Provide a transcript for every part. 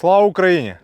Слава Україні!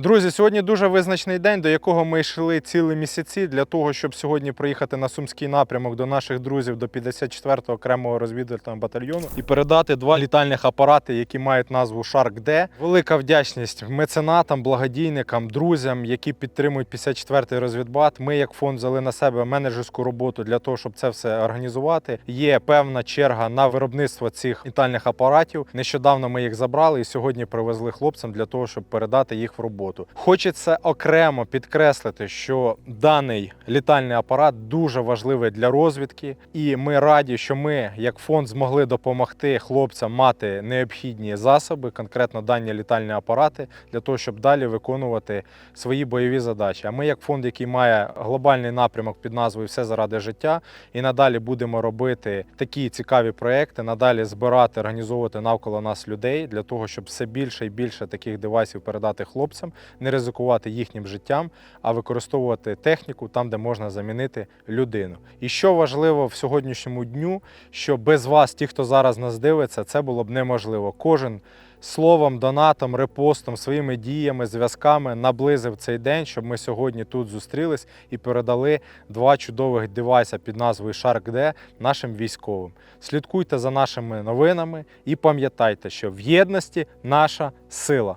Друзі, сьогодні дуже визначний день, до якого ми йшли цілі місяці для того, щоб сьогодні приїхати на сумський напрямок до наших друзів до 54-го окремого розвідувального батальйону і передати два літальних апарати, які мають назву Shark D. Велика вдячність меценатам, благодійникам, друзям, які підтримують 54-й розвідбат. Ми, як фонд, взяли на себе менеджерську роботу для того, щоб це все організувати. Є певна черга на виробництво цих літальних апаратів. Нещодавно ми їх забрали і сьогодні привезли хлопцям для того, щоб передати їх в роботу. Хочеться окремо підкреслити, що даний літальний апарат дуже важливий для розвідки, і ми раді, що ми, як фонд, змогли допомогти хлопцям мати необхідні засоби, конкретно дані літальні апарати, для того, щоб далі виконувати свої бойові задачі. А ми, як фонд, який має глобальний напрямок під назвою Все заради життя, і надалі будемо робити такі цікаві проекти, надалі збирати, організовувати навколо нас людей для того, щоб все більше і більше таких девайсів передати хлопцям, не ризикувати їхнім життям, а використовувати техніку там, де можна замінити людину. І що важливо в сьогоднішньому дню, що без вас, ті, хто зараз нас дивиться, це було б неможливо. Кожен словом, донатом, репостом, своїми діями, зв'язками наблизив цей день, щоб ми сьогодні тут зустрілись і передали два чудових девайса під назвою Shark D нашим військовим. Слідкуйте за нашими новинами і пам'ятайте, що в єдності наша сила.